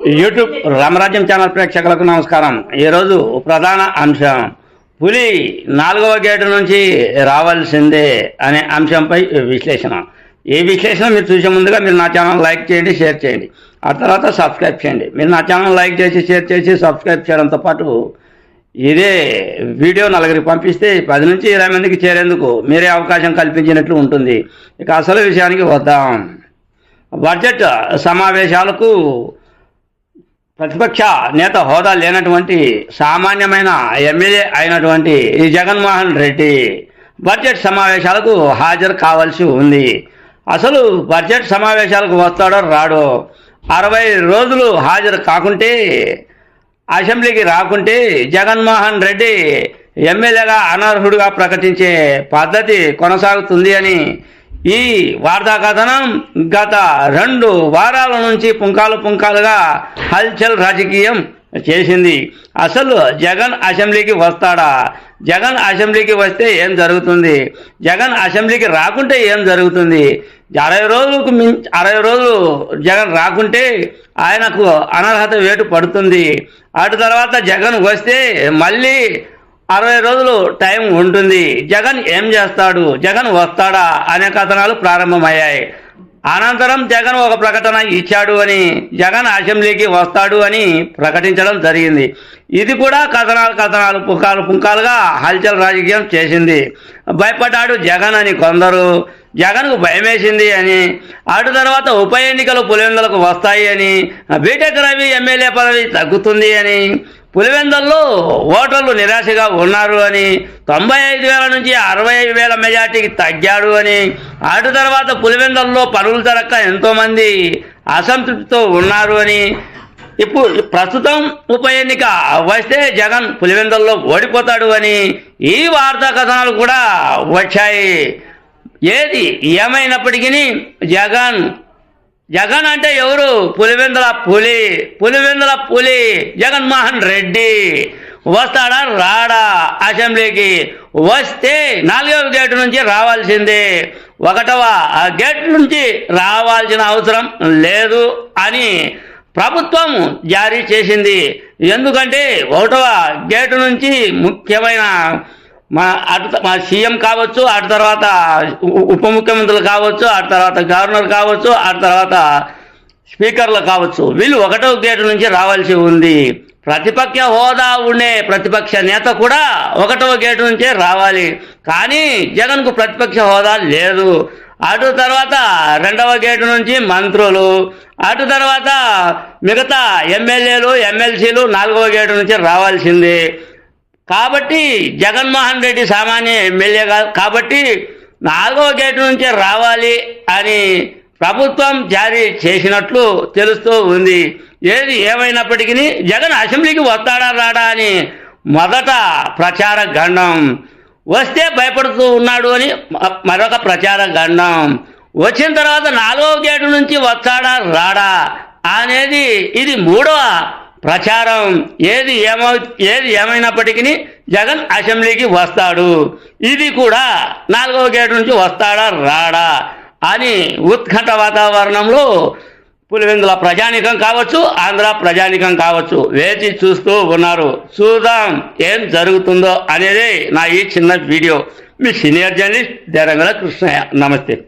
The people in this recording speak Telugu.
యూట్యూబ్ రామరాజ్యం ఛానల్ ప్రేక్షకులకు నమస్కారం. ఈరోజు ప్రధాన అంశం. పులి నాలుగవ గేటు నుంచి రావాల్సిందే అనే అంశంపై విశ్లేషణ. ఈ విశ్లేషణ మీరు చూసే ముందుగా మీరు నా ఛానల్ లైక్ చేయండి షేర్ చేయండి. ఆ తర్వాత సబ్స్క్రైబ్ చేయండి. మీరు నా ఛానల్ లైక్ చేసి షేర్ చేసి సబ్స్క్రైబ్ చేయడంతో పాటు ఇదే వీడియో నలుగురికి పంపిస్తే పది నుంచి ఇరవై మందికి చేరేందుకు మీరే అవకాశం కల్పించినట్లు ఉంటుంది. ఇక అసలు విషయానికి వద్దాం. బడ్జెట్ సమావేశాలకు ప్రతిపక్ష నేత హోదా లేనటువంటి సామాన్యమైన ఎమ్మెల్యే అయినటువంటి ఈ జగన్మోహన్ రెడ్డి బడ్జెట్ సమావేశాలకు హాజరు కావాల్సి ఉంది. అసలు బడ్జెట్ సమావేశాలకు వస్తాడో రాడో అరవై రోజులు హాజరు కాకుంటే అసెంబ్లీకి రాకుంటే జగన్మోహన్ రెడ్డి ఎమ్మెల్యేగా అనర్హుడిగా ప్రకటించే పద్ధతి కొనసాగుతుంది అని ఈ వార్తా కథనం గత రెండు వారాల నుంచి పుంకాలు పుంకాలుగా హల్చల్ రాజకీయం చేసింది. అసలు జగన్ అసెంబ్లీకి వస్తాడా? జగన్ అసెంబ్లీకి వస్తే ఏం జరుగుతుంది? జగన్ అసెంబ్లీకి రాకుంటే ఏం జరుగుతుంది? అరవై రోజులకు మించి అరవై రోజులు జగన్ రాకుంటే ఆయనకు అనర్హత వేటు పడుతుంది. అటు తర్వాత జగన్ వస్తే మళ్ళీ అరవై రోజులు టైం ఉంటుంది. జగన్ ఏం చేస్తాడు? జగన్ వస్తాడా? అనే కథనాలు ప్రారంభమయ్యాయి. అనంతరం జగన్ ఒక ప్రకటన ఇచ్చాడు అని జగన్ అసెంబ్లీకి వస్తాడు అని ప్రకటించడం జరిగింది. ఇది కూడా కథనాలు కథనాలు పుకాలు పుంకాలుగా హల్చల్ రాజకీయం చేసింది. భయపడ్డాడు జగన్ అని కొందరు. జగన్కు భయమేసింది అని అటు తర్వాత ఉప ఎన్నికలు పులివెందులకు వస్తాయి అని బీటెక్ రవి ఎమ్మెల్యే పదవి తగ్గుతుంది అని పులివెందల్లో ఓటర్లు నిరాశగా ఉన్నారు అని తొంభై ఐదు వేల నుంచి అరవై ఐదు వేల మెజార్టీకి తగ్గాడు అని అటు తర్వాత పులివెందల్లో పనులు జరక్క ఎంతోమంది అసంతృప్తితో ఉన్నారు అని ఇప్పుడు ప్రస్తుతం ఉప ఎన్నిక వస్తే జగన్ పులివెందల్లో ఓడిపోతాడు అని ఈ వార్తా కథనాలు కూడా వచ్చాయి. ఏది ఏమైనప్పటికీ జగన్ జగన్ అంటే ఎవరు? పులివెందుల పులి. పులివెందుల పులి. జగన్మోహన్ రెడ్డి. వస్తాడా? రాడా. అసెంబ్లీకి వస్తే నాలుగవ గేటు నుంచి రావాల్సిందే. ఒకటవ ఆ గేట్ నుంచి రావాల్సిన అవసరం లేదు అని ప్రభుత్వం జారీ చేసింది. ఎందుకంటే ఒకటవ గేటు నుంచి ముఖ్యమైన మా అటు మా సీఎం కావచ్చు అటు తర్వాత ఉప ముఖ్యమంత్రులు కావచ్చు అటు తర్వాత గవర్నర్ కావచ్చు అటు తర్వాత స్పీకర్లు కావచ్చు. వీళ్ళు ఒకటో గేటు నుంచి రావాల్సి ఉంది. ప్రతిపక్ష హోదా ఉండే ప్రతిపక్ష నేత కూడా ఒకటవ గేటు నుంచే రావాలి. కానీ జగన్కు ప్రతిపక్ష హోదా లేదు. అటు తర్వాత రెండవ గేటు నుంచి మంత్రులు అటు తర్వాత మిగతా ఎమ్మెల్యేలు ఎమ్మెల్సీలు నాలుగవ గేటు నుంచి రావాల్సిందే. కాబట్టి జగన్మోహన్ రెడ్డి సామాన్య ఎమ్మెల్యే కాదు కాబట్టి నాలుగవ గేటు నుంచే రావాలి అని ప్రభుత్వం జారీ చేసినట్లు తెలుస్తూ ఉంది. ఏది ఏమైనప్పటికీ జగన్ అసెంబ్లీకి వస్తాడా రాడా అని మొదట ప్రచార గండం. వస్తే భయపడుతూ ఉన్నాడు అని మరొక ప్రచార గండం. వచ్చిన తర్వాత నాలుగవ గేటు నుంచి వస్తాడా రాడా అనేది ఇది మూడవ ప్రచారం ఏది ఏమో ఏది ఏమైనప్పటికీ జగన్ అసెంబ్లీకి వస్తాడు. ఇది కూడా నాలుగవ గేటు నుంచి వస్తాడా రాడా అని ఉత్కంఠ వాతావరణంలో పులివెందుల ప్రజానికం కావచ్చు ఆంధ్ర ప్రజానికం కావచ్చు వేచి చూస్తూ ఉన్నారు. చూద్దాం ఏం జరుగుతుందో అనేది నా ఈ చిన్న వీడియో. మీ సీనియర్ జర్నలిస్ట్ దేరంగల కృష్ణయ్య. నమస్తే.